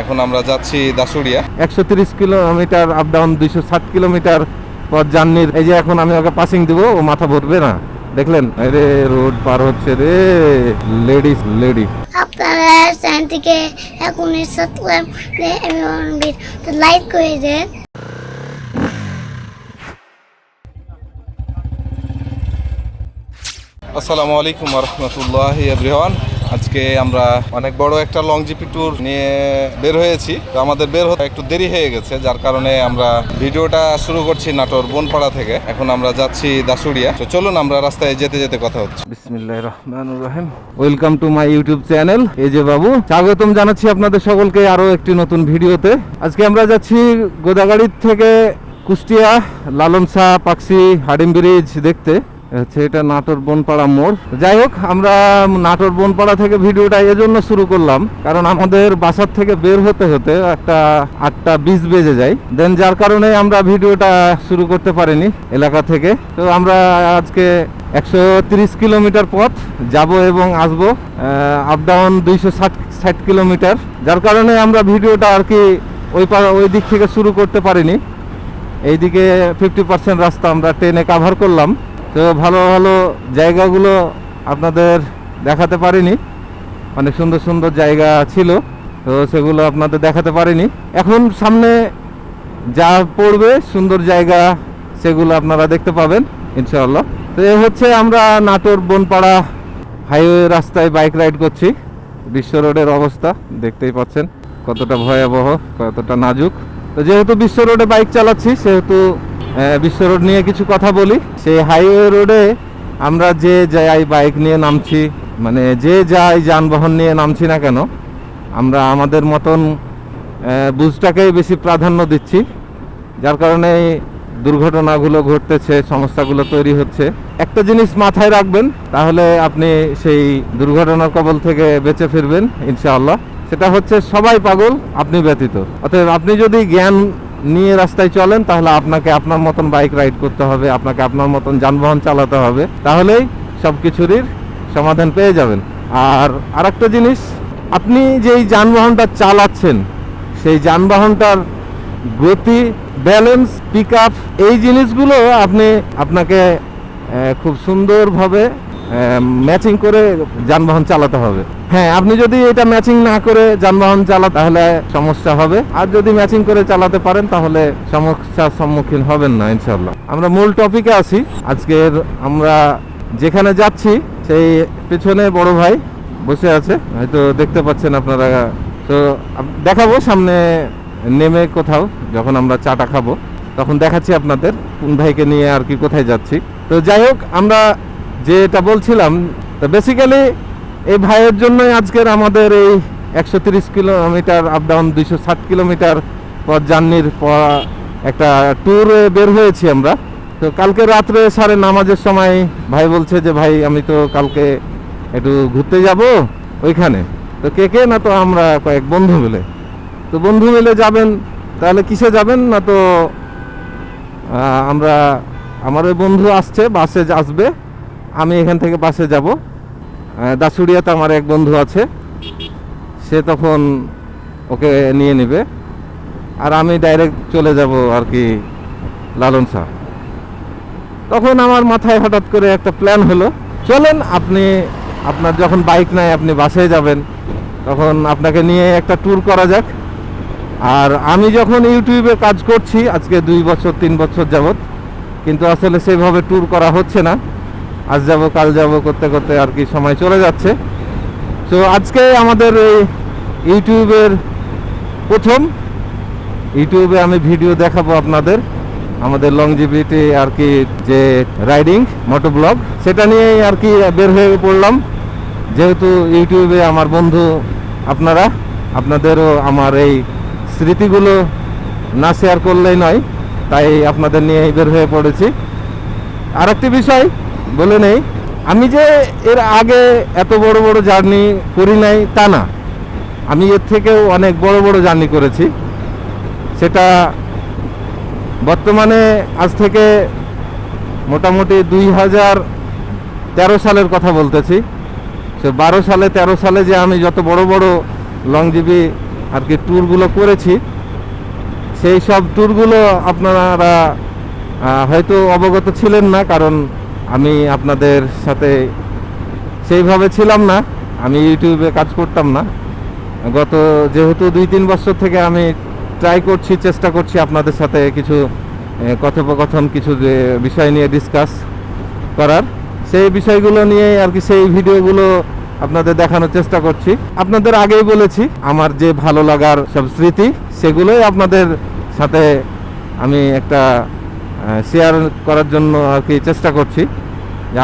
এখন আমরা যাচ্ছি দাসুরিয়া। একশো তিরিশ কিলোমিটার আপ ডাউন দুইশো ষাট কিলোমিটার পথ জার্নির। এই যে এখন আমি ওকে পাসিং দিব ও মাথা ভরবে না। দেখলেন? রে রোড পার হচ্ছে রে। লেডিস লেডি আপনারা চ্যানেলটিকে এখনই সাবস্ক্রাইব এবং লাইক করে দেন। আসসালামু আলাইকুম রহমতুল্লাহ এভরিওয়ান আজকে আমরা অনেক বড় একটা লং জিপি ট্যুর নিয়ে বের হয়েছি। তো আমাদের বের হতে একটু দেরি হয়ে গেছে, যার কারণে আমরা ভিডিওটা শুরু করছি নাটোর বনপাড়া থেকে। এখন আমরা যাচ্ছি দাসুরিয়া তো চলুন, আমরা রাস্তায় যেতে যেতে কথা হচ্ছে। Welcome to my YouTube channel এই যে বাবু। স্বাগতম জানাচ্ছি আপনাদের সকলকে আরও একটি নতুন ভিডিওতে। আজকে আমরা যাচ্ছি গোদাগাড়ির থেকে কুষ্টিয়া শাহ পাকসি, হাডিম ব্রিজ দেখতে। এটা নাটোর বনপাড়া মোড়। যাই হোক, আমরা নাটোর বনপাড়া থেকে ভিডিওটা এজন্য শুরু করলাম। কারণ আমাদের বাসার থেকে বের হতে হতে একটা আটটা বিশ বেজে যায়। দেন যার কারণে আমরা ভিডিওটা শুরু করতে পারিনি এলাকা থেকে। তো আমরা আজকে একশো তিরিশ কিলোমিটার পথ যাব এবং আসব আপ ডাউন দুইশো ষাট ষাট কিলোমিটার। যার কারণে আমরা ভিডিওটা আর কি ওই ওই দিক থেকে শুরু করতে পারিনি। এইদিকে ফিফটি পার্সেন্ট রাস্তা আমরা ট্রেনে কাভার করলাম। তো ভালো ভালো জায়গাগুলো আপনাদের দেখাতে পারিনি। অনেক সুন্দর সুন্দর জায়গা ছিল, তো সেগুলো আপনাদের দেখাতে পারিনি। এখন সামনে যা পড়বে, সুন্দর জায়গা, সেগুলো আপনারা দেখতে পাবেন, ইনশাআল্লাহ। তো এ হচ্ছে আমরা নাটোর বনপাড়া হাইওয়ে রাস্তায় বাইক রাইড করছি। বিশ্ব রোডের অবস্থা, দেখতেই পাচ্ছেন কতটা ভয়াবহ, কতটা নাজুক। তো যেহেতু বিশ্ব রোডে বাইক চালাচ্ছি, সেহেতু বিশ্ব রোড নিয়ে কিছু কথা বলি। সেই হাইওয়ে রোডে আমরা যে যাই বাইক নিয়ে নামছি মানে যে যাই যানবাহন নিয়ে নামছি না কেন, আমরা আমাদের মতন বুঝটাকেই বেশি প্রাধান্য দিচ্ছি। যার কারণে দুর্ঘটনাগুলো ঘটতেছে, সমস্যাগুলো তৈরি হচ্ছে। একটা জিনিস মাথায় রাখবেন, তাহলে আপনি সেই দুর্ঘটনার কবল থেকে বেঁচে ফিরবেন, ইনশাআল্লাহ। সেটা হচ্ছে সবাই পাগল, আপনি ব্যতীত। অতএব আপনি যদি জ্ঞান নিয়ে রাস্তায় চলেন, তাহলে আপনাকে আপনার মতন বাইক রাইড করতে হবে, আপনাকে আপনার মতন যানবাহন চালাতে হবে, তাহলেই সব কিছুরই সমাধান পেয়ে যাবেন। আর আরেকটা জিনিস, আপনি যেই যানবাহনটা চালাচ্ছেন, সেই যানবাহনটার গতি ব্যালেন্স পিক এই জিনিসগুলো আপনি, আপনাকে খুব সুন্দরভাবে ম্যাচিং করে যানবাহন চালাতে হবে। হ্যাঁ আপনি যদি এটা ম্যাচিং না করে যানবাহন চালা তাহলে সমস্যা হবে। আর যদি ম্যাচিং করে চালাতে পারেন, তাহলে সমস্যার সম্মুখীন হবেন না ইনশাল্লাহ আমরা মূল টপিকে আছি। আজকের আমরা যেখানে যাচ্ছি, সেই পেছনে বড় ভাই বসে আছে। হয়তো দেখতে পাচ্ছেন আপনারা। তো দেখাবো, সামনে নেমে কোথাও, যখন আমরা চাটা খাব। তখন দেখাচ্ছি আপনাদের, কোন ভাইকে নিয়ে আর কি কোথায় যাচ্ছি। তো যাই হোক, আমরা যেটা বলছিলাম, তো বেসিক্যালি এই ভাইয়ের জন্যই আজকের আমাদের এই একশো তিরিশ কিলোমিটার আপ ডাউন দুইশো ষাট কিলোমিটার পর জার্নির প- একটা ট্যুরে বের হয়েছি আমরা। তো কালকে রাত্রে সাড়ে নামাজের সময় ভাই বলছে যে, ভাই, আমি তো কালকে একটু ঘুরতে যাব ওইখানে। তো কে কে না তো আমরা কয়েক বন্ধু মিলে। তো বন্ধু মিলে যাবেন, তাহলে কিসে যাবেন? না তো আমরা, আমার ওই বন্ধু আসছে, বাসে আসবে। আমি এখান থেকে বাসে যাব। দাসুরিয়াতে আমার এক বন্ধু আছে। সে তখন ওকে নিয়ে নেবে। আর আমি ডাইরেক্ট চলে যাব আর কি লালন শাহ। তখন আমার মাথায় হঠাৎ করে একটা প্ল্যান হলো, চলেন আপনি, আপনার যখন বাইক নাই, আপনি বাসে যাবেন। তখন আপনাকে নিয়ে একটা ট্যুর করা যাক। আর আমি যখন ইউটিউবে কাজ করছি, আজকে দুই বছর, তিন বছর যাবত কিন্তু আসলে সেভাবে ট্যুর করা হচ্ছে না। আজ যাব, কাল যাব, করতে করতে আর কি সময় চলে যাচ্ছে। তো আজকে আমাদের এই ইউটিউবের প্রথম। ইউটিউবে আমি ভিডিও দেখাবো আপনাদের, আমাদের লংজিভিটি আর কি যে রাইডিং মোটো ব্লগ সেটা নিয়েই আর কি বের হয়ে পড়লাম। যেহেতু ইউটিউবে আমার বন্ধু আপনারা, আপনাদেরও আমার এই স্মৃতিগুলো না শেয়ার করলেই নয়, তাই আপনাদের নিয়ে বের হয়ে পড়েছি। আর একটি বিষয় বলে নেই। আমি যে এর আগে এত বড় বড় জার্নি করি নাই তা না। আমি এর থেকেও অনেক বড় বড় জার্নি করেছি। সেটা বর্তমানে আজ থেকে মোটামুটি দুই হাজার তেরো সালের কথা বলতেছি। সে বারো সালে, তেরো সালে যে আমি যত বড় বড় লংজিবি আর কি ট্যুরগুলো করেছি, সেই সব ট্যুরগুলো আপনারা হয়তো অবগত ছিলেন না, কারণ আমি আপনাদের সাথে সেইভাবে ছিলাম না, আমি ইউটিউবে কাজ করতাম না। গত যেহেতু দুই তিন বছর থেকে আমি ট্রাই করছি, চেষ্টা করছি আপনাদের সাথে কিছু কথোপকথন, কিছু বিষয় নিয়ে ডিসকাস করার। সেই বিষয়গুলো নিয়ে আর কি সেই ভিডিওগুলো আপনাদের দেখানোর চেষ্টা করছি। আপনাদের আগেই বলেছি, আমার যে ভালো লাগার সব স্মৃতি, সেগুলোই আপনাদের সাথে আমি একটা শেয়ার করার জন্য আর কি চেষ্টা করছি।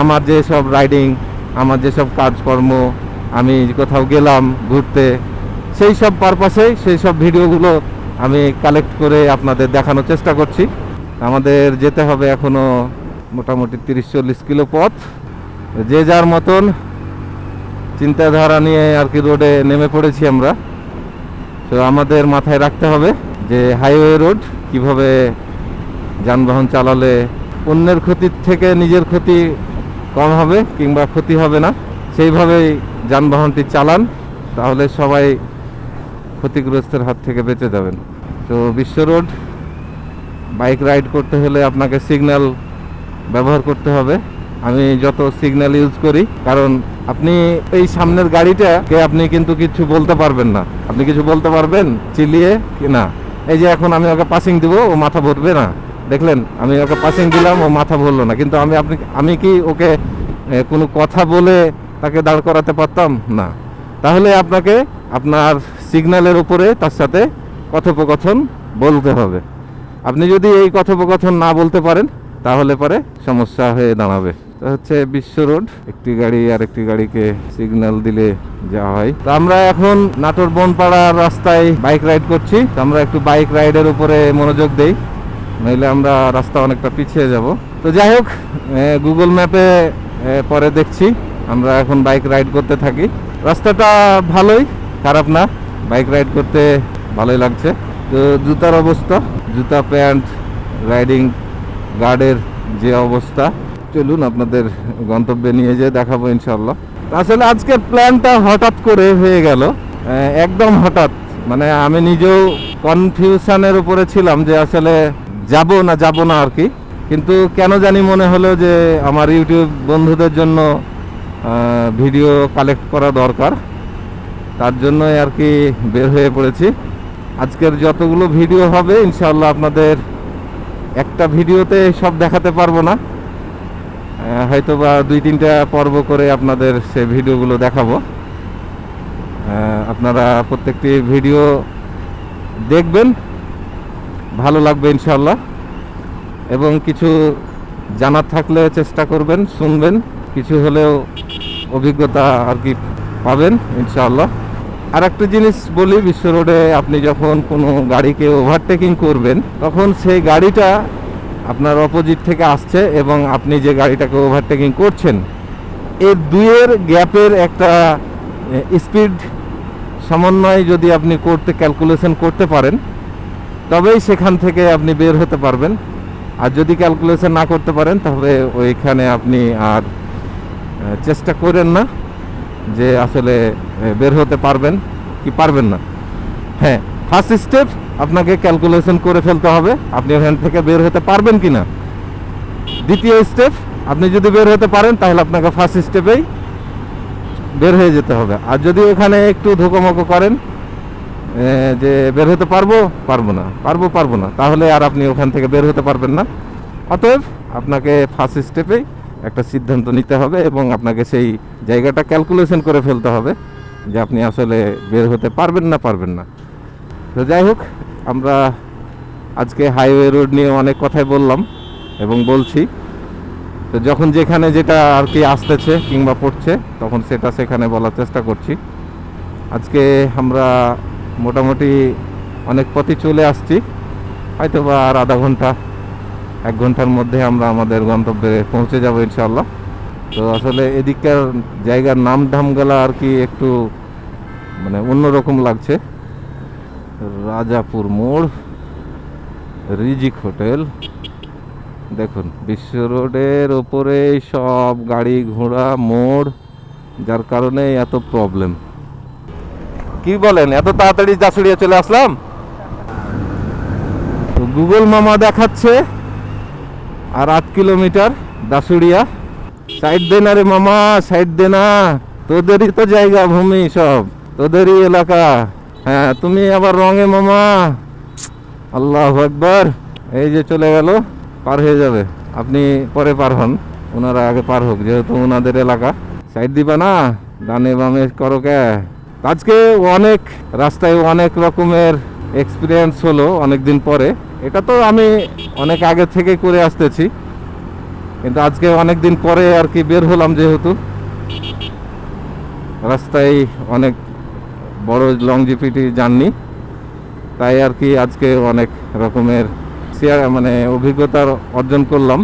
আমার যে সব রাইডিং আমার যে সব কাজকর্ম, আমি কোথাও গেলাম ঘুরতে, সেই সব পারপাসে সেই সব ভিডিওগুলো আমি কালেক্ট করে আপনাদের দেখানোর চেষ্টা করছি। আমাদের যেতে হবে এখনও মোটামুটি তিরিশ চল্লিশ কিলো পথ। যে যার মতন চিন্তাধারা নিয়ে আর কি রোডে নেমে পড়েছি আমরা। তো আমাদের মাথায় রাখতে হবে যে হাইওয়ে রোড কীভাবে যানবাহন চালালে অন্যের ক্ষতির থেকে নিজের ক্ষতি কম হবে কিংবা ক্ষতি হবে না। সেইভাবেই যানবাহনটি চালান, তাহলে সবাই ক্ষতিগ্রস্তের হাত থেকে বেঁচে যাবেন। তো বিশ্ব রোড, বাইক রাইড করতে হলে আপনাকে সিগন্যাল ব্যবহার করতে হবে। আমি যত সিগন্যাল ইউজ করি, কারণ আপনি এই সামনের গাড়িটাকে আপনি কিন্তু কিছু বলতে পারবেন না। আপনি কিছু বলতে পারবেন, চিলিয়ে কি না? এই যে এখন আমি ওকে পাসিং দিব, ও মাথা ভরবে না। দেখলেন, আমি ওকে পাসিং দিলাম, ও মাথা ভরলো না। কিন্তু আমি আপনি, আমি কি ওকে কোনো কথা বলে তাকে দাঁড় করাতে পারতাম? না। তাহলে আপনাকে আপনার সিগন্যালের উপরে তার সাথে কথোপকথন বলতে হবে। আপনি যদি এই কথোপকথন না বলতে পারেন, তাহলে পরে সমস্যা হয়ে দাঁড়াবে। তো হচ্ছে বিশ্ব রোড। একটি গাড়ি আর একটি গাড়িকে সিগন্যাল দিলে যা হয়। তো আমরা এখন নাটোর বনপাড়ার রাস্তায় বাইক রাইড করছি। তো আমরা একটু বাইক রাইডের উপরে মনোযোগ দেই। নইলে আমরা রাস্তা অনেকটা পিছিয়ে যাব। তো যাই হোক গুগল ম্যাপে পরে দেখছি। আমরা এখন বাইক রাইড করতে থাকি। রাস্তাটা ভালোই, খারাপ না। বাইক রাইড করতে ভালোই লাগছে। তো জুতার অবস্থা, জুতা প্যান্ট রাইডিং গার্ডের যে অবস্থা। চলুন আপনাদের গন্তব্যে নিয়ে যেয়ে দেখাবো ইনশাল্লাহ আসলে আজকের প্ল্যানটা হঠাৎ করে হয়ে গেল। একদম হঠাৎ। মানে আমি নিজেও কনফিউশনের উপরে ছিলাম যে আসলে যাব না যাব না আর কি। কিন্তু কেন জানি মনে হলো যে আমার ইউটিউব বন্ধুদের জন্য ভিডিও কালেক্ট করা দরকার। তার জন্যই আর কি বের হয়ে পড়েছি। আজকের যতগুলো ভিডিও হবে, ইনশাআল্লাহ আপনাদের একটা ভিডিওতে সব দেখাতে পারব না। হয়তো বা দুই তিনটা পর্ব করে আপনাদের সে ভিডিওগুলো দেখাবো। আপনারা প্রত্যেকটি ভিডিও দেখবেন। ভালো লাগবে ইনশাল্লাহ এবং কিছু জানার থাকলে চেষ্টা করবেন, শুনবেন। কিছু হলেও অভিজ্ঞতা আর কি পাবেন ইনশাআল্লাহ। আর একটা জিনিস বলি, বিশ্ব রোডে আপনি যখন কোনো গাড়িকে ওভারটেকিং করবেন, তখন সেই গাড়িটা আপনার অপোজিট থেকে আসছে এবং আপনি যে গাড়িটাকে ওভারটেকিং করছেন, এর দুইয়ের গ্যাপের একটা স্পিড সমন্বয় যদি আপনি করতে ক্যালকুলেশন করতে পারেন তবেই সেখান থেকে আপনি বের হতে পারবেন। আর যদি ক্যালকুলেশন না করতে পারেন, তবে ওইখানে আপনি আর চেষ্টা করেন না যে আসলে বের হতে পারবেন কি পারবেন না। হ্যাঁ ফার্স্ট স্টেপ আপনাকে ক্যালকুলেশন করে ফেলতে হবে, আপনি ওখান থেকে বের হতে পারবেন কি না দ্বিতীয় স্টেপ আপনি যদি বের হতে পারেন, তাহলে আপনাকে ফার্স্ট স্টেপেই বের হয়ে যেতে হবে। আর যদি ওখানে একটু ধোকোমোকো করেন যে বের হতে পারব পারব না। পারব পারব না। তাহলে আর আপনি ওখান থেকে বের হতে পারবেন না। অতএব আপনাকে ফার্স্ট স্টেপেই একটা সিদ্ধান্ত নিতে হবে এবং আপনাকে সেই জায়গাটা ক্যালকুলেশন করে ফেলতে হবে যে আপনি আসলে বের হতে পারবেন না পারবেন না। তো যাই হোক, আমরা আজকে হাইওয়ে রোড নিয়ে অনেক কথাই বললাম এবং বলছি। তো যখন যেখানে যেটা আর কি আসতেছে কিংবা পড়ছে, তখন সেটা সেখানে বলার চেষ্টা করছি। আজকে আমরা মোটামুটি অনেক পথই চলে আসছি। হয়তো বা আর আধা ঘণ্টা, এক ঘণ্টার মধ্যে আমরা আমাদের গন্তব্যে পৌঁছে যাব ইনশাল্লাহ তো আসলে এদিককার জায়গার নাম ধামগুলা আর কি একটু মানে অন্যরকম লাগছে। রাজাপুর মোড়, রিজিক হোটেল। দেখুন, বিশ্ব রোডের ওপরে সব গাড়ি ঘোড়া, মোড়, যার কারণে এত প্রবলেম কি বলেন? এত তাড়াতাড়ি দাসুড়িয়া চলে আসলাম? তো গুগল মামা দেখাচ্ছে আর আট কিলোমিটার দাসুড়িয়া সাইড দে না রে মামা, সাইড দে না। তোদেরই তো জায়গা, ভূমি সব। তোদেরই এলাকা। হ্যাঁ তুমি আবার রঙে মামা। আল্লাহ একবার এই যে চলে গেল, পার হয়ে যাবে। আপনি পরে পার হন। ওনারা আগে পার হোক, যেহেতু ওনাদের এলাকা। সাইড দিবা না? ডানে বামে করো কে? আজকে অনেক রাস্তায় অনেক রকমের এক্সপিরিয়েন্স হলো অনেক দিন পরে। এটা তো আমি অনেক আগে থেকে করে আসতেছি। কিন্তু আজকে অনেক দিন পরে আর কি বের হলাম যেহেতু। রাস্তায় অনেক বড় লং জিপিটি জার্নি তাই আর কি আজকে অনেক রকমের শেয়ার মানে অভিজ্ঞতা অর্জন করলাম।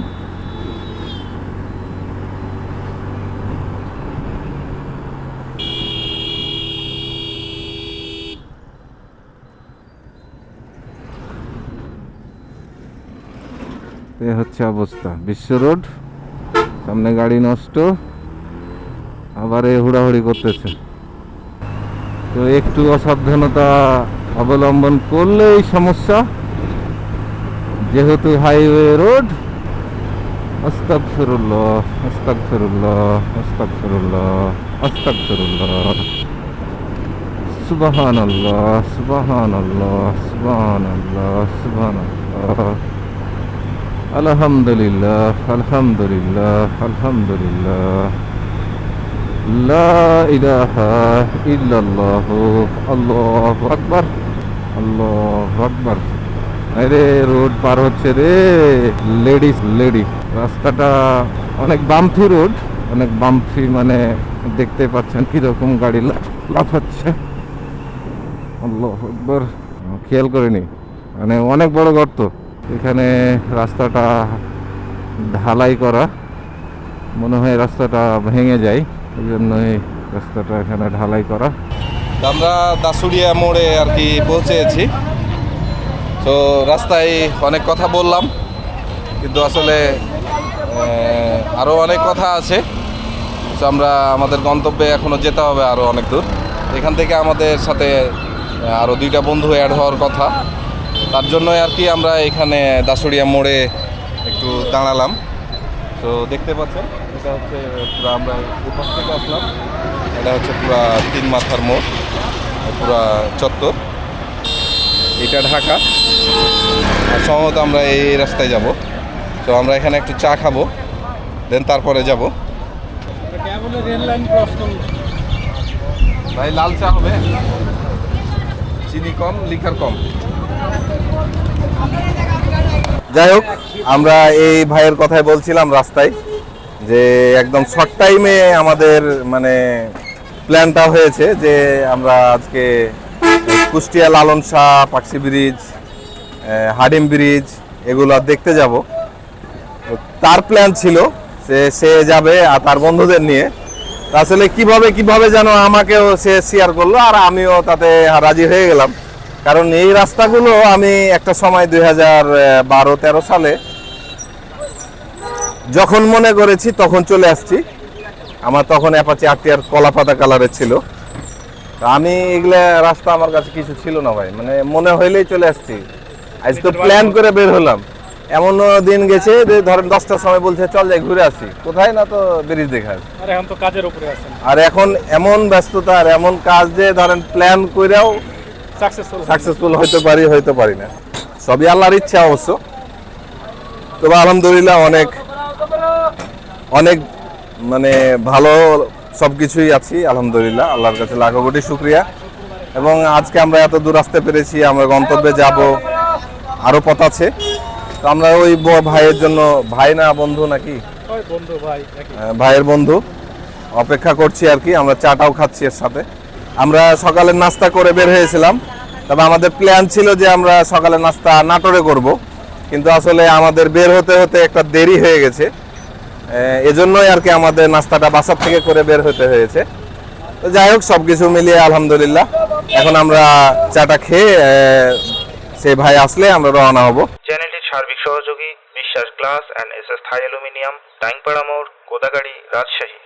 হচ্ছে অবস্থা। বিশ্ব রোড, সামনে গাড়ি নষ্ট, আবার এ হুড়াহুড়ি করতেছে। তো একটু অসাবধানতা অবলম্বন করলেই সমস্যা। যেহেতু হাইওয়ে রোড সুবহানাল্লাহ সুবহানাল্লাহ সুবহানাল্লাহ সুবহানাল্লাহ। আলহামদুলিল্লাহ আলহামদুলিল্লাহ আলহামদুলিল্লাহ। লা ইলাহা ইল্লাল্লাহ, আল্লাহু আকবার আল্লাহু আকবার। রোড পার হচ্ছে রে। লেডিস, লেডি, রাস্তাটা অনেক বাম্পি রোড, অনেক বাম্পি মানে দেখতে পাচ্ছেন কীরকম গাড়ি লাফাচ্ছে। আল্লাহ একবার খেয়াল করিনি মানে অনেক বড় গর্ত। এখানে রাস্তাটা ঢালাই করা। মনে হয় রাস্তাটা ভেঙে যায় এই জন্যই রাস্তাটা এখানে ঢালাই করা। আমরা দাসুড়িয়া মোড়ে আর কি পৌঁছেছি। তো রাস্তায় অনেক কথা বললাম, কিন্তু আসলে আরও অনেক কথা আছে। তো আমরা, আমাদের গন্তব্যে এখনও যেতে হবে আরও অনেক দূর। এখান থেকে আমাদের সাথে আরও দুইটা বন্ধু অ্যাড হওয়ার কথা। তার জন্যই আর কি আমরা এখানে দাসুড়িয়া মোড়ে একটু দাঁড়ালাম। তো দেখতে পাচ্ছেন, এটা হচ্ছে, পুরো আমরা উপাস থেকে আসলাম। এটা হচ্ছে পুরা তিন মাথার মোড়, পুরা চত্বর। এটা ঢাকা। আর সম্ভবত আমরা এই রাস্তায় যাব। তো আমরা এখানে একটু চা খাব, দেন তারপরে যাব। ভাই, লাল চা হবে। চিনি কম, লিকার কম। যাই হোক, আমরা এই ভাইয়ের কথাই বলছিলাম রাস্তায় যে একদম শর্ট টাইমে আমাদের মানে প্ল্যানটা হয়েছে যে আমরা আজকে Kushtia Lalon Shah Paksey bridge Hardinge bridge এগুলো দেখতে যাব। তার প্ল্যান ছিল সে সে যাবে আর তার বন্ধুদের নিয়ে। আসলে কীভাবে কীভাবে যেন আমাকেও সে শেয়ার করল আর আমিও তাতে রাজি হয়ে গেলাম। কারণ এই রাস্তাগুলো আমি একটা সময় দুই হাজার বারো তেরো সালে যখন মনে করেছি তখন চলে আসছি। আমার তখন অ্যাপাচি আটিয়ার কলা পাতা কালারের ছিল। আমি এগুলা রাস্তা আমার কাছে কিছু ছিল না ভাই মানে মনে হইলেই চলে আসছি। আজ তো প্ল্যান করে বের হলাম। এমন দিন গেছে যে ধরেন দশটার সময় বলছে চল যাই ঘুরে আসি। কোথায় না তো ব্রিজ দেখা আর এখন তো কাজের উপরে আছেন। আর এখন এমন ব্যস্ততা আর এমন কাজ যে ধরেন প্ল্যান করেও সাকসেসফুল হইতে পারি হইতে পারি না। সবই আল্লাহর ইচ্ছা অবশ্য। তবে আলহামদুলিল্লাহ অনেক অনেক মানে ভালো সব কিছুই আছি আলহামদুলিল্লাহ। আল্লাহর কাছে লাখো কোটি শুক্রিয়া। এবং আজকে আমরা এত দূর আসতে পেরেছি আমরা গন্তব্যে যাব আরও পথ আছে। তো আমরা ওই ভাইয়ের জন্য ভাই না বন্ধু নাকি? আহ, ভাইয়ের বন্ধু। অপেক্ষা করছি আর কি আমরা চাটাও খাচ্ছি এর সাথে। আমরা সকালে নাস্তা করে বের হয়েছিলাম। তবে আমাদের প্ল্যান ছিল যে আমরা সকালে নাস্তা নাটোরে করব। কিন্তু আসলে আমাদের বের হতে হতে একটা দেরি হয়ে গেছে। এজন্যই আর কি আমাদের নাস্তাটা বাসার থেকে করে বের হতে হয়েছে। তো যাই হোক সব কিছু মিলিয়ে আলহামদুলিল্লাহ। এখন আমরা চাটা খেয়ে সেই ভাই আসলে আমরা রওনা হব। চ্যানেলটির সার্বিক সহযোগী, Biswas glass and S S Thai aluminium, টাইংপাড়া মোড় গোদাগাড়ি রাজশাহী।